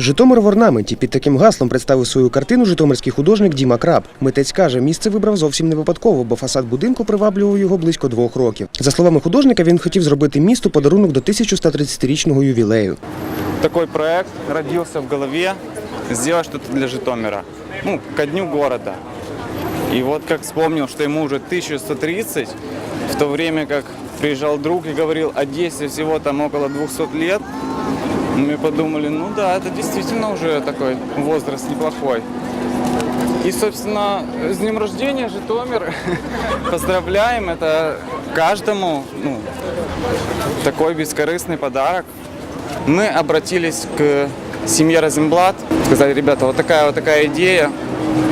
Житомир в орнаменті під таким гаслом представив свою картину житомирський художник Діма Краб. Митець каже, місце вибрав зовсім не випадково, бо фасад будинку приваблював його близько двох років. За словами художника, він хотів зробити місту подарунок до 1130-річного ювілею. Такой проект родился в голове, сделать что-то для Житомира, ну, ко дню города. И вот как вспомнил, что ему уже 1130, в то время как приезжал друг и говорил, Одессе всего там около 200 лет, мы подумали, ну да, это действительно уже такой возраст неплохой. И, собственно, с днем рождения, Житомир. Поздравляем, это каждому ну, такой бескорыстный подарок. Мы обратились к семье Розенблат, сказали, ребята, вот такая вот такая идея.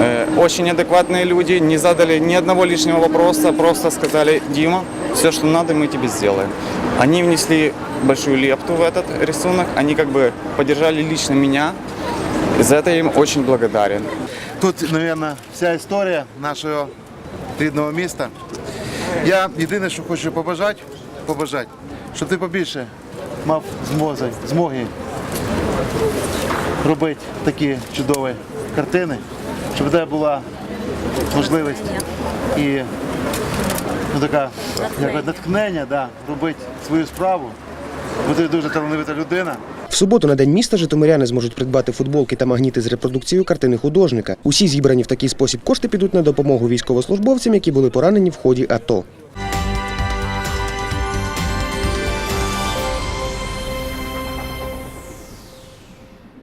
Э, Очень адекватные люди, не задали ни одного лишнего вопроса, просто сказали, Дима, все, что надо, мы тебе сделаем. Они внесли большую лепту в этот рисунок, они как бы поддержали лично меня, и за это я им очень благодарен. Тут, мабуть, вся історія нашого рідного міста. Я єдине, що хочу побажати, побажати, щоб ти побільше мав змоги, змоги робити такі чудові картини, щоб у тебе була можливість і ну, така як натхнення да, робити свою справу. Бо ти дуже талановита людина. В суботу на день міста житомиряни зможуть придбати футболки та магніти з репродукцією картини художника. Усі зібрані в такий спосіб кошти підуть на допомогу військовослужбовцям, які були поранені в ході АТО.